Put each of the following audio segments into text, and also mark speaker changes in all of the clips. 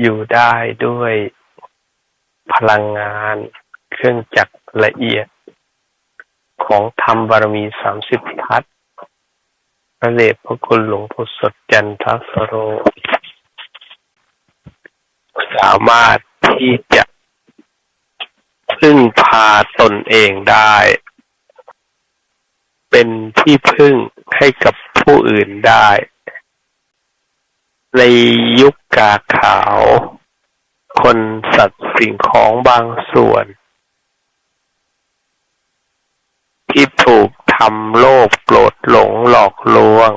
Speaker 1: อยู่ได้ด้วยพลังงานเครื่องจักรละเอียด ของธรรมบารมีสามสิบทัศพระเดชพระคุณหลวงพ่อสดจันทสโร สามารถที่จะพึ่งพาตนเองได้ เป็นที่พึ่งให้กับผู้อื่นได้ ในยุคกาขาว คนสัตว์สิ่งของบางส่วน ที่ถูกทำโลภโกรธหลงหลอกลวง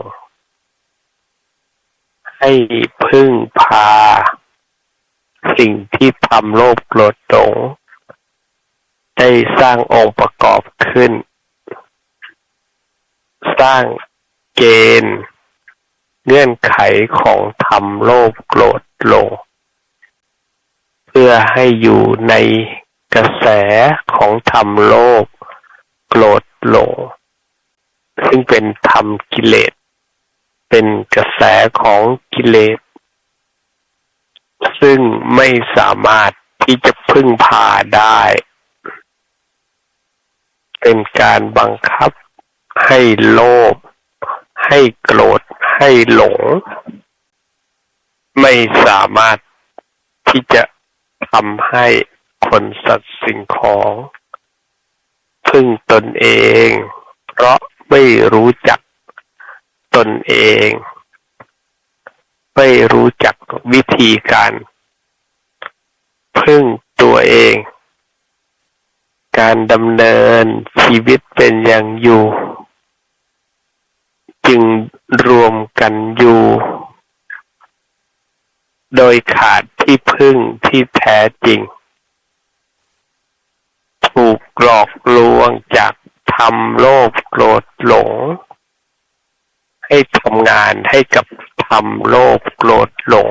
Speaker 1: ให้พึ่งพา สิ่งที่ทำโลภโกรธหลง ได้สร้างองค์ประกอบขึ้น สร้างเกณฑ์ เงื่อนไขของธรรมโลภโกรธหลง เพื่อให้อยู่ในกระแสของธรรมโลภโกรธหลง ซึ่งเป็นธรรมกิเลส เป็นกระแสของกิเลส ซึ่งไม่สามารถที่จะพึ่งพาได้ เป็นการบังคับให้โลภให้โกรธ ให้หลง ไม่สามารถที่จะทำให้คนสัตว์สิ่งของพึ่งตนเอง เพราะไม่รู้จักตนเอง ไม่รู้จักวิธีการพึ่งตัวเอง การดำเนินชีวิตเป็นอย่างอยู่ จึงรวมกันอยู่ โดยขาดที่พึ่งที่แท้จริง ถูกหลอกลวงจากทำโลภโกรธหลง ให้ทำงานให้กับทำโลภโกรธหลง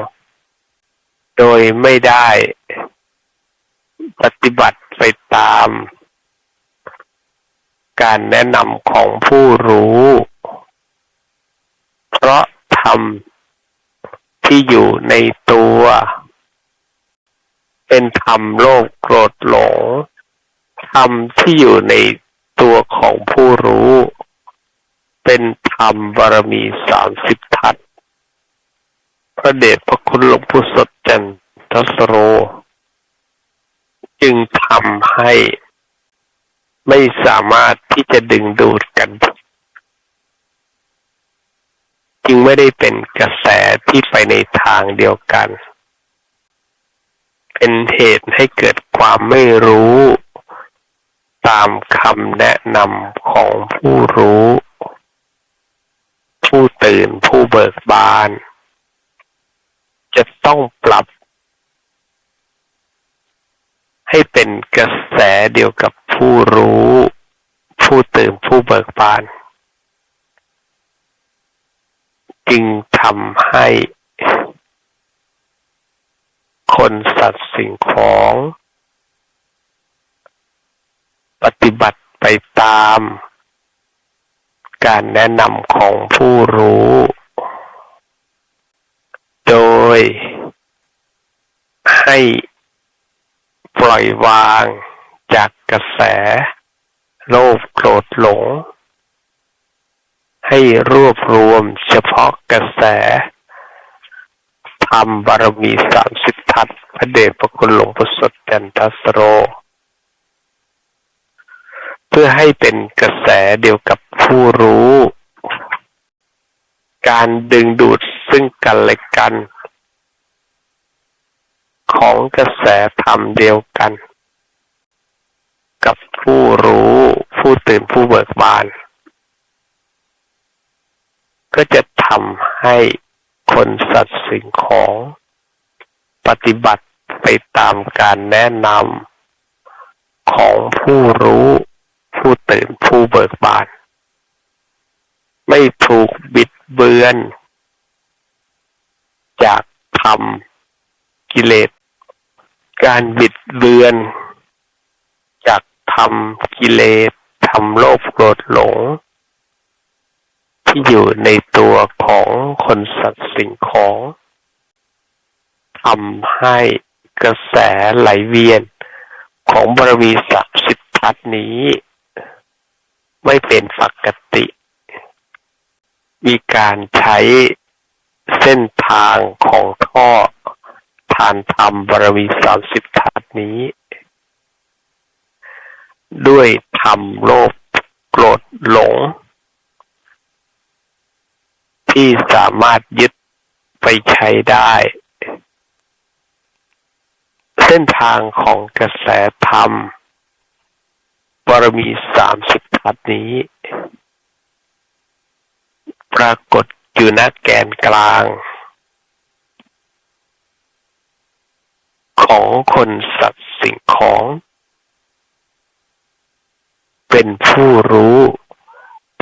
Speaker 1: โดยไม่ได้ปฏิบัติไปตาม การแนะนำของผู้รู้ ธรรมที่อยู่ในตัว เป็นธรรมโลภโกรธหลงธรรมที่อยู่ในตัวของผู้รู้ เป็นธรรมบารมีสามสิบทัศน์พระเดชพระคุณหลวงปู่สดจันทสโร จึงทำให้ไม่สามารถที่จะดึงดูดกัน จึงไม่ได้เป็นกระแสที่ไปในทางเดียวกัน เป็นเหตุให้เกิดความไม่รู้ ตามคำแนะนำของผู้รู้ ผู้ตื่นผู้เบิกบาน จะต้องปรับ ให้เป็นกระแสเดียวกับผู้รู้ ผู้ตื่นผู้เบิกบาน จึงทำให้คนสัตว์สิ่งของ ปฏิบัติไปตาม การแนะนำของผู้รู้ โดย ให้ปล่อยวางจากกระแส โลภโกรธหลง ให้รวบรวมเฉพาะกระแสธรรมบารมีสามสิบทัศน์พระเดชพระคุณหลวงพ่อสดจันทสโร เพื่อให้เป็นกระแสเดียวกับผู้รู้ การดึงดูดซึ่งกันและกัน ของกระแสธรรมเดียวกัน กับผู้รู้ผู้ตื่นผู้เบิกบาน ก็จะทำให้คนสัตว์สิ่งของปฏิบัติไปตามการแนะนำของผู้รู้ผู้ตื่นผู้เบิกบาน ไม่ถูกบิดเบือน จากธรรมกิเลส การบิดเบือน จากธรรมกิเลสทำโลภโกรธหลง ที่อยู่ในตัวของคนสัตว์สิ่งของทำให้กระแสไหลเวียนของบารมีสามสิบทัศนี้ ไม่เป็นปกติ มีการใช้เส้นทางของท่อทานธรรมบารมีสามสิบทัศนี้ ด้วยธรรมโลภโกรธหลง ที่สามารถยึดไปใช้ได้ เส้นทางของกระแสธรรม บารมีสามสิบทัศน์นี้ ปรากฏอยู่ณแกนกลาง ของคนสัตว์สิ่งของ เป็นผู้รู้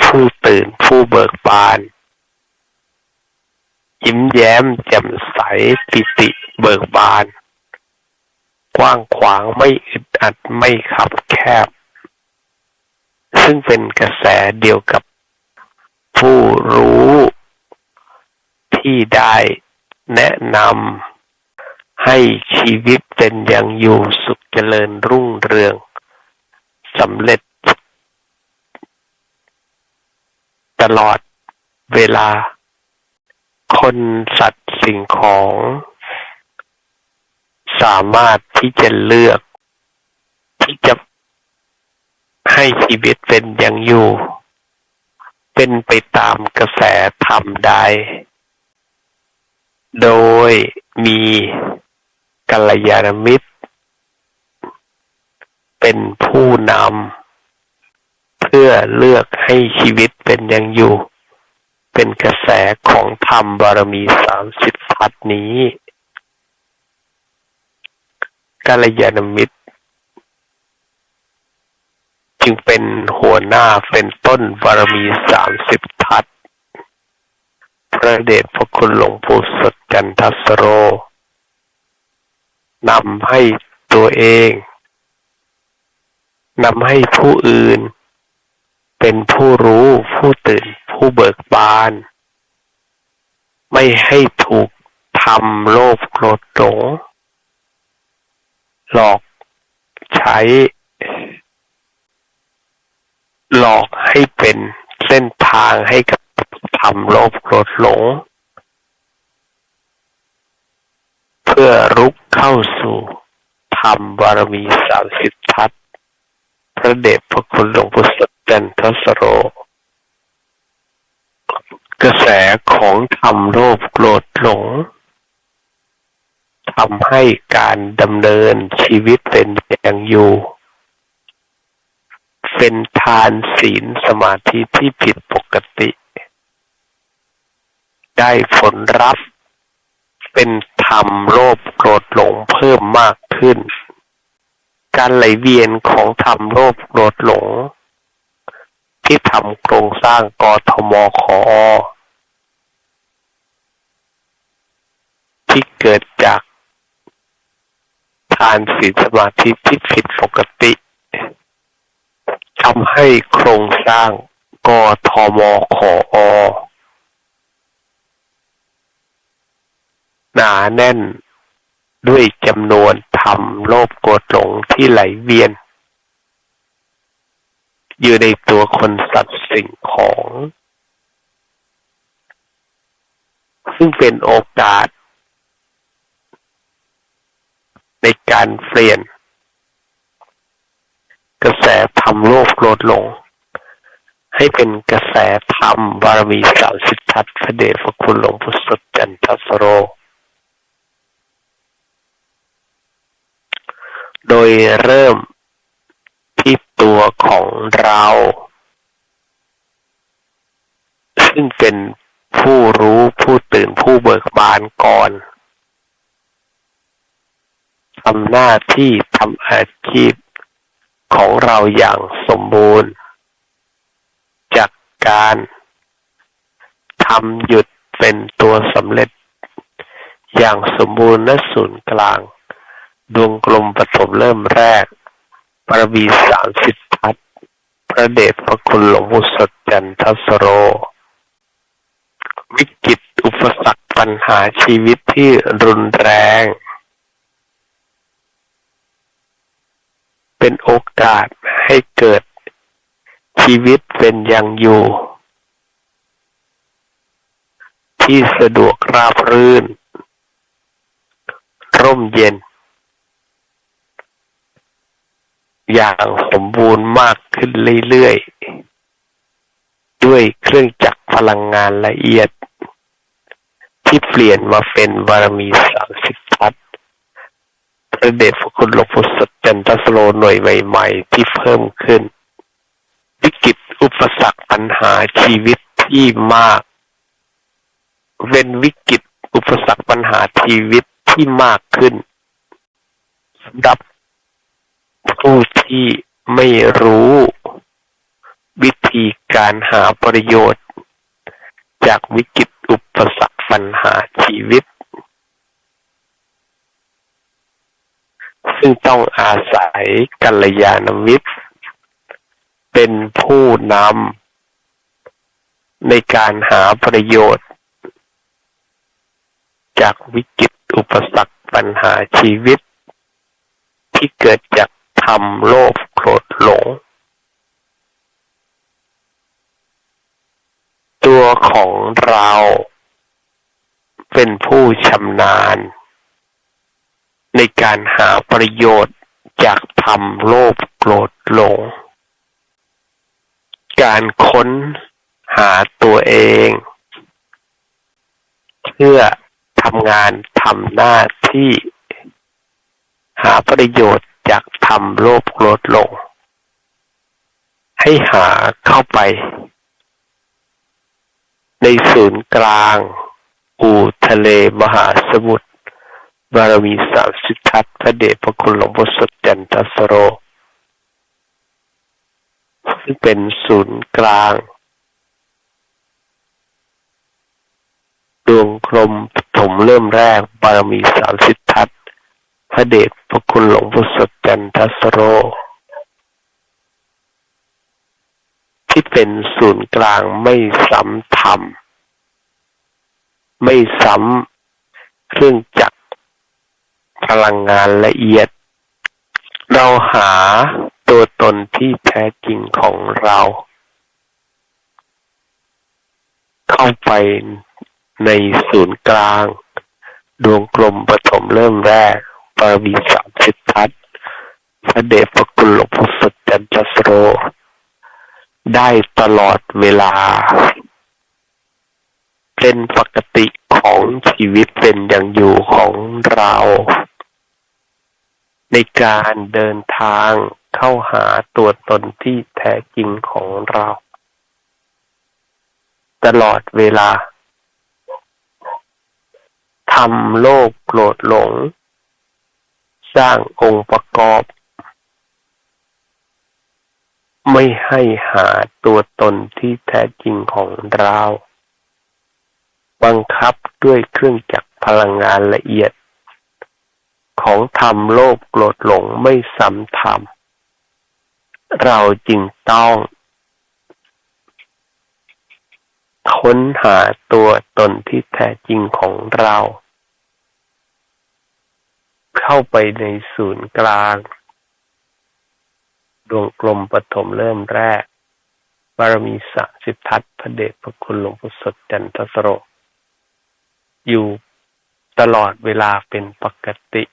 Speaker 1: ผู้ตื่นผู้เบิกบาน ยิ้มแย้ม แจ่มใสปิติเบิกบาน กว้างขวางไม่อึดอัดไม่ขับแคบ ซึ่งเป็นกระแสเดียวกับผู้รู้ที่ได้แนะนำให้ชีวิตเป็นอย่างอยู่สุขเจริญรุ่งเรืองสำเร็จ ตลอดเวลา คนสัตว์สิ่งของ สามารถที่จะเลือก ที่จะให้ชีวิตเป็นอย่างอยู่ เป็นไปตามกระแสธรรมใด โดยมีกัลยาณมิตร เป็นผู้นำเพื่อเลือกให้ชีวิตเป็นอย่างอยู่ เป็นกระแสของธรรมบารมีสามสิบทัศน์นี้กัลยาณมิตร จึงเป็นหัวหน้าเป็นต้นบารมีสามสิบทัศพระเดชพระคุณหลวงปู่สดจันทสโรนำให้ตัวเองนำให้ผู้อื่น เป็นผู้รู้ ผู้ตื่น ผู้เบิกบาน ไม่ให้ถูกทำโลภโกรธหลงหลอกใช้ หลอกให้เป็นเส้นทางให้กับทำโลภโกรธหลง เพื่อรุกเข้าสู่ธรรมบารมีสามสิบทัศพระเดชพระคุณหลวงปู่สด จันทสโร กระแสของธรรมโลภโกรธหลงทำให้การดำเนินชีวิตเป็นอย่างอยู่ เป็นทานศีลสมาธิที่ผิดปกติ ได้ผลรับเป็นธรรมโลภโกรธหลงเพิ่มมากขึ้น การไหลเวียนของธรรมโลภโกรธหลง ที่ทำโครงสร้างกทมขอ ที่เกิดจากทานศีลสมาธิที่ผิดปกติทำให้โครงสร้างกทมขอหนาแน่นด้วยจำนวนธรรมโลภโกรธหลงที่ไหลเวียน อยู่ในตัวคนสัตว์สิ่งของ ซึ่งเป็นโอกาส ในการเปลี่ยน กระแสธรรมโลภโกรธลง ให้เป็นกระแสธรรมบารมีสามสิทธัตพระเดชพระคุณหลวงพุทธจันทสโร โดยเริ่ม ตัวของเรา ซึ่งเป็นผู้รู้ผู้ตื่นผู้เบิกบานก่อนทำหน้าที่ทำอาชีพของเราอย่างสมบูรณ์ จากการทำหยุดเป็นตัวสำเร็จ อย่างสมบูรณ์ณศูนย์กลาง ดวงกลมปฐมเริ่มแรก ปรบีสามสิบทัศพระเดชพระคุณหลวงปู่สดจันทสโร วิกฤตอุปสรรคปัญหาชีวิตที่รุนแรง เป็นโอกาสให้เกิดชีวิตเป็นอย่างอยู่ ที่สะดวกราบรื่น ร่มเย็น อย่างสมบูรณ์มากขึ้นเรื่อยๆ ด้วยเครื่องจักรพลังงานละเอียด ที่เปลี่ยนมาเป็นบารมีสามสิบทัศน์พระเดชพระคุณหลวงปู่สดจันทสโลหน่วยใหม่ ๆ ที่เพิ่มขึ้น วิกฤตอุปสรรคปัญหาชีวิตที่มาก เป็นวิกฤตอุปสรรคปัญหาชีวิตที่มากขึ้นสำหรับ ผู้ที่ไม่รู้วิธีการหาประโยชน์ จากวิกฤตอุปสรรคปัญหาชีวิต ซึ่งต้องอาศัยกัลยาณมิตร เป็นผู้นำในการหาประโยชน์ จากวิกฤตอุปสรรคปัญหาชีวิต ที่เกิดจาก ทำโลภโกรธหลง ตัวของเราเป็นผู้ชำนาญ ในการหาประโยชน์จากทำโลภโกรธหลง การค้นหาตัวเอง เพื่อทำงานทำหน้าที่ หาประโยชน์ จากทำโลภโกรธหลง ให้หาเข้าไป ในศูนย์กลาง อูทะเลมหาสมุทรบารมีสามสิบทัศพระเดชพระคุณหลวงพ่อสดจันทสโรซึ่งเป็นศูนย์กลาง ดวงกลมปฐมเริ่มแรกบารมีสามสิบทัศน์พ ระเดชพระคุณหลวงพ่อสดจันทสโร ที่เป็นศูนย์กลางไม่ซ้ำทำไม่ซ้ำเครื่องจักรพลังงานละเอียด เราหาตัวตนที่แท้จริงของเรา เข้าไปในศูนย์กลาง ดวงกลมปฐมเริ่มแรก ปรมีสามสิบทัศพระเดชพระคุณหลวงพ่อสดจันทสโร ได้ตลอดเวลา เป็นปกติของชีวิตเป็นอย่างอยู่ของเรา ในการเดินทางเข้าหาตัวตนที่แท้จริงของเรา ตลอดเวลาทำโลกโกรธหลง สร้างองค์ประกอบ ไม่ให้หาตัวตนที่แท้จริงของเรา บังคับด้วยเครื่องจักรพลังงานละเอียด ของธรรมโลภโกรธหลงไม่ซ้ำธรรม เราจึงต้องค้นหาตัวตนที่แท้จริงของเรา เข้าไปในศูนย์กลาง ดวงกลมปฐมเริ่มแรก บารมีสามสิบทัศพระเดชพระคุณหลวงปู่สดจันทสโร อยู่ตลอดเวลาเป็นปกติ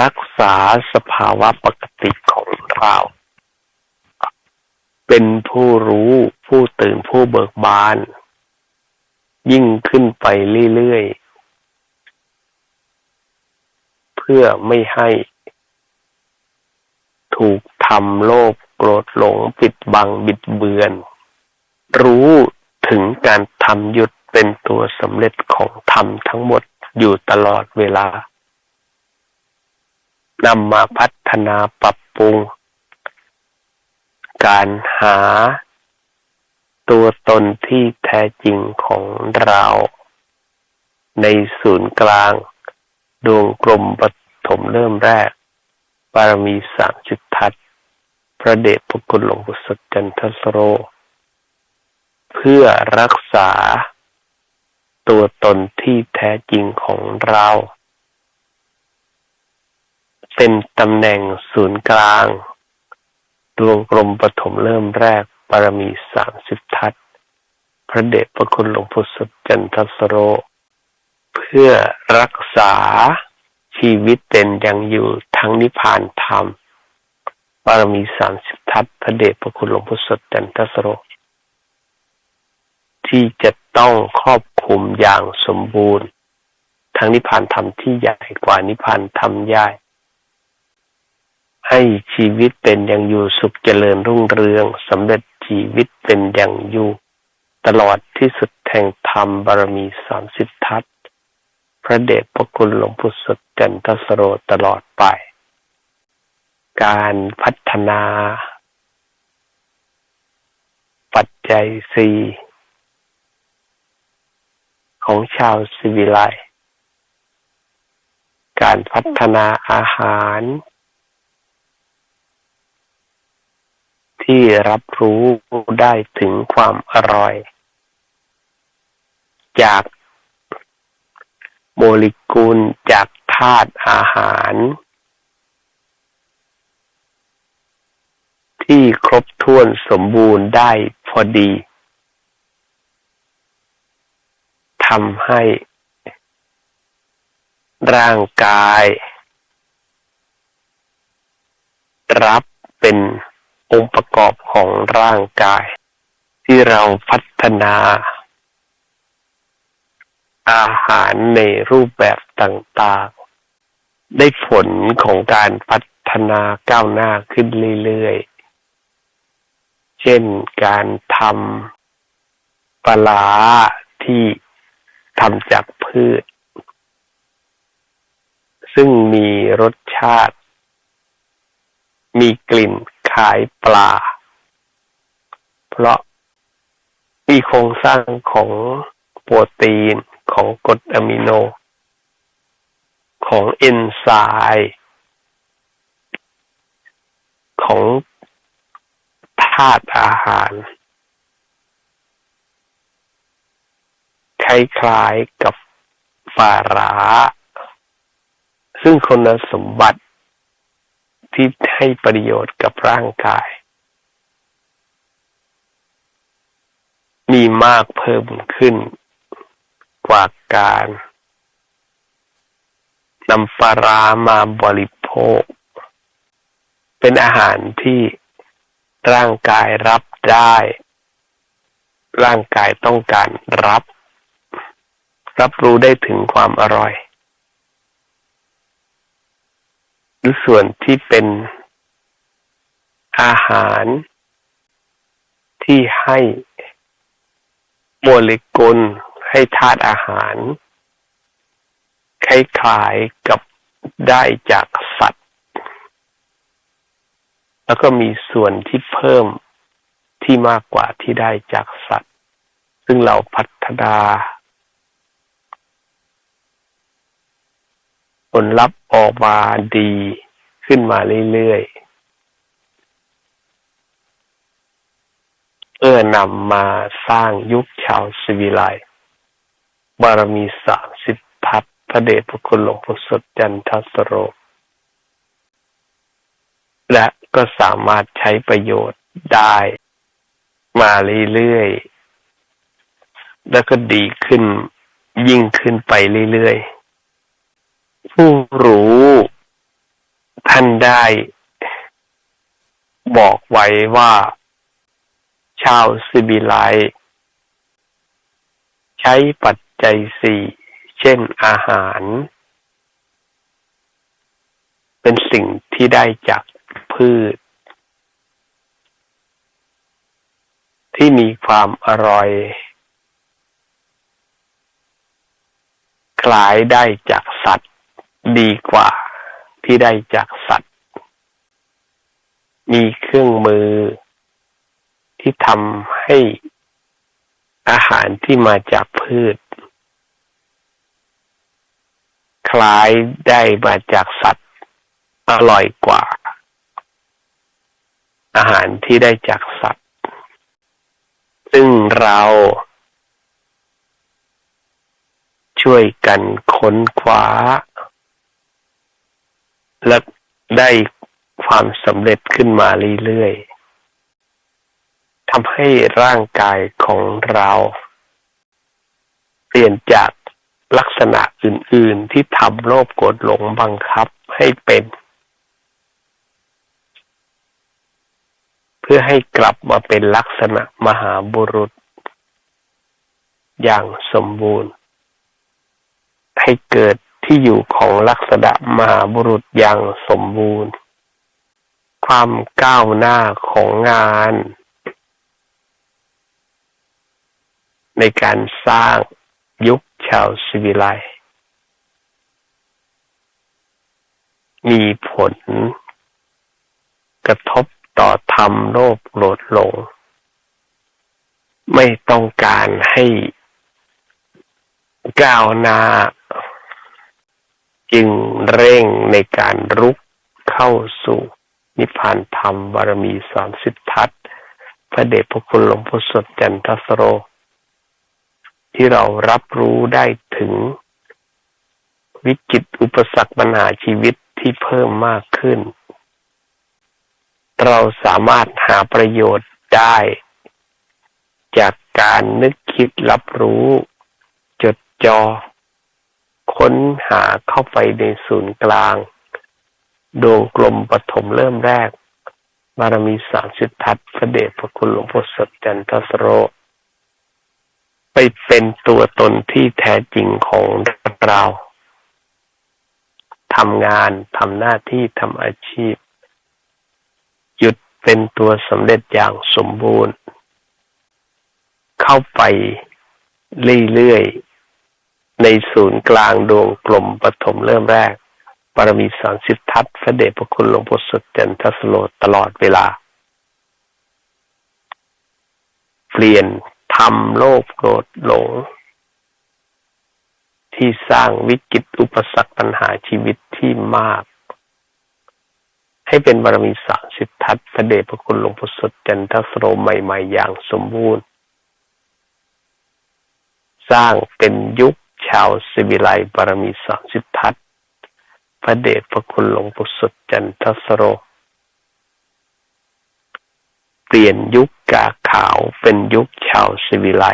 Speaker 1: รักษาสภาวะปกติของเราเป็นผู้รู้ผู้ตื่นผู้เบิกบาน ยิ่งขึ้นไปเรื่อยๆ เพื่อไม่ให้ถูกทำโลภโกรธหลงปิดบังบิดเบือน รู้ถึงการทำหยุดเป็นตัวสำเร็จของธรรมทั้งหมดอยู่ตลอดเวลานำมาพัฒนาปรับปรุง การหาตัวตนที่แท้จริงของเรา ในศูนย์กลาง ดวงกลมปฐมเริ่มแรก บารมีสามจุดทัศน์พระเดชพระคุณหลวงปู่สดจันทสโร เพื่อรักษาตัวตนที่แท้จริงของเรา เป็นตำแหน่งศูนย์กลาง ดวงกลมปฐมเริ่มแรกบารมีสามสิบทัศพระเดชพระคุณหลวงพุทธจันทสโร พื่อรักษาชีวิตเป็นยังอยู่ทั้งนิพพานธรรมบารมีสามสิบทัศพระเดชพระคุณหลวงพุทธจันทสโร ที่จะต้องครอบคุมอย่างสมบูรณ์ ทั้งนิพพานธรรมที่ใหญ่กว่านิพพานธรรมใหญ่ให้ชีวิตเป็นอย่างอยู่สุขเจริญรุ่งเรืองสำเร็จชีวิตเป็นอย่างอยู่ ตลอดที่สุดแห่งธรรมบารมีสามสิบทัศน์ ระเดชพระคุณหลวงพุทธจันทสโรตลอดไป การพัฒนา ปัจจัยสี่ของชาวสิวิไลการพัฒนาอาหาร ที่รับรู้ได้ถึงความอร่อย จาก โมเลกุลจากธาตุอาหาร ที่ครบถ้วนสมบูรณ์ได้พอดีทำให้ ร่างกาย รับเป็นองค์ประกอบของร่างกาย ที่เราพัฒนา อาหารในรูปแบบต่างๆ ได้ผลของการพัฒนาก้าวหน้าขึ้นเรื่อยๆ เช่นการทำปลาที่ทำจากพืช ซึ่งมีรสชาติ มีกลิ่นคล้ายปลา เพราะมีโครงสร้างของโปรตีน ของกรดอะมิโน ของเอนไซม์ของธาตุอาหาร คล้ายๆกับฝาราซึ่งคุณสมบัติที่ให้ประโยชน์กับร่างกาย มีมากเพิ่มขึ้น กว่าการนำปลารามาบริโภค เป็นอาหารที่ร่างกายรับได้ ร่างกายต้องการรับ รับรู้ได้ถึงความอร่อย หรือส่วนที่เป็นอาหารที่ให้โมเลกุล ให้ธาตุอาหาร คล้ายๆกับได้จากสัตว์ แล้วก็มีส่วนที่เพิ่มที่มากกว่าที่ได้จากสัตว์ ซึ่งเราพัฒนาผลลัพธ์ออกมาดีขึ้นมาเรื่อยๆเอื้อนำมาสร้างยุคชาวสิวิไล บารมีสามสิบทัศพระเดชพระคุณหลวงพ่อสดจันทสโร และก็สามารถใช้ประโยชน์ได้ มาเรื่อยๆ แล้วก็ดีขึ้นยิ่งขึ้นไปเรื่อยๆ ผู้รู้ท่านได้บอกไว้ว่า ชาวสิบิไลใช้ปัจ จัยสี่เช่นอาหาร เป็นสิ่งที่ได้จากพืช ที่มีความอร่อย คล้ายได้จากสัตว์ดีกว่าที่ได้จากสัตว์ มีเครื่องมือที่ทำให้อาหารที่มาจากพืช คล้ายได้มาจากสัตว์อร่อยกว่า อาหารที่ได้จากสัตว์ ซึ่งเราช่วยกันค้นคว้า และได้ความสำเร็จขึ้นมาเรื่อยๆทำให้ร่างกายของเรา เปลี่ยนจาก ลักษณะอื่น ๆ ที่ทำโลภโกรธหลงบังคับให้เป็น เพื่อให้กลับมาเป็นลักษณะมหาบุรุษ อย่างสมบูรณ์ ให้เกิดที่อยู่ของลักษณะมหาบุรุษอย่างสมบูรณ์ ความก้าวหน้าของงาน ในการสร้างยุค ชาวสิวิไลมีผลกระทบต่อธรรมโลภโกรธหลง ไม่ต้องการให้ก้าวหน้า จึงเร่งในการรุกเข้าสู่นิพพานธรรมบารมีสามสิบทัศพระเดชพระคุณหลวงพ่อสดจันทสโร ที่เรารับรู้ได้ถึง วิกฤตอุปสรรคปัญหาชีวิตที่เพิ่มมากขึ้น เราสามารถหาประโยชน์ได้ จากการนึกคิดรับรู้ จดจอ ค้นหาเข้าไปในศูนย์กลาง ดวงกลมปฐมเริ่มแรกบารมีสามสิทธัตพระเดชพระคุณหลวงพ่อสดจันทสโร ไปเป็นตัวตนที่แท้จริงของเราทำงานทำหน้าที่ทำอาชีพ หยุดเป็นตัวสำเร็จอย่างสมบูรณ์ เข้าไปเรื่อยๆ ในศูนย์กลางดวงกลมปฐมเริ่มแรกบารมีสามสิบทัศพระเดชพระคุณหลวงพ่อสดจันทสโลตลอดเวลา เปลี่ยน ทำโลภโกรธหลง ที่สร้างวิกฤตอุปสรรคปัญหาชีวิตที่มาก ให้เป็นบารมีสามสิบทัศพระเดชพระคุณหลวงพ่อสดจันทสโรใหม่ ๆ อย่างสมบูรณ์ สร้างเป็นยุคชาวสิวิไลบารมีสามสิบทัศพระเดชพระคุณหลวงพ่อสดจันทสโร เปลี่ยนยุคกาขาวเป็นยุคชาวสิวิไล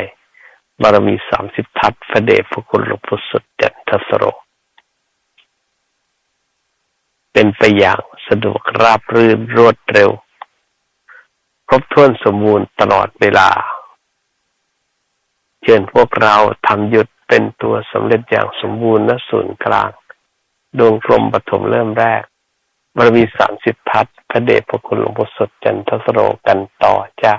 Speaker 1: บารมีสามสิบทัศพระเดชพระคุณหลวงพ่อสุดจันทสโร เป็นไปอย่างสะดวกราบรื่นรวดเร็ว ครบถ้วนสมบูรณ์ตลอดเวลา เชิญพวกเราทำหยุดเป็นตัวสำเร็จอย่างสมบูรณ์ณศูนย์กลาง ดวงกลมปฐมเริ่มแรก บารมีสามสิบพัดพระเดชพระคุณหลวงพ่อสดจันทสโรกันต่อจ้า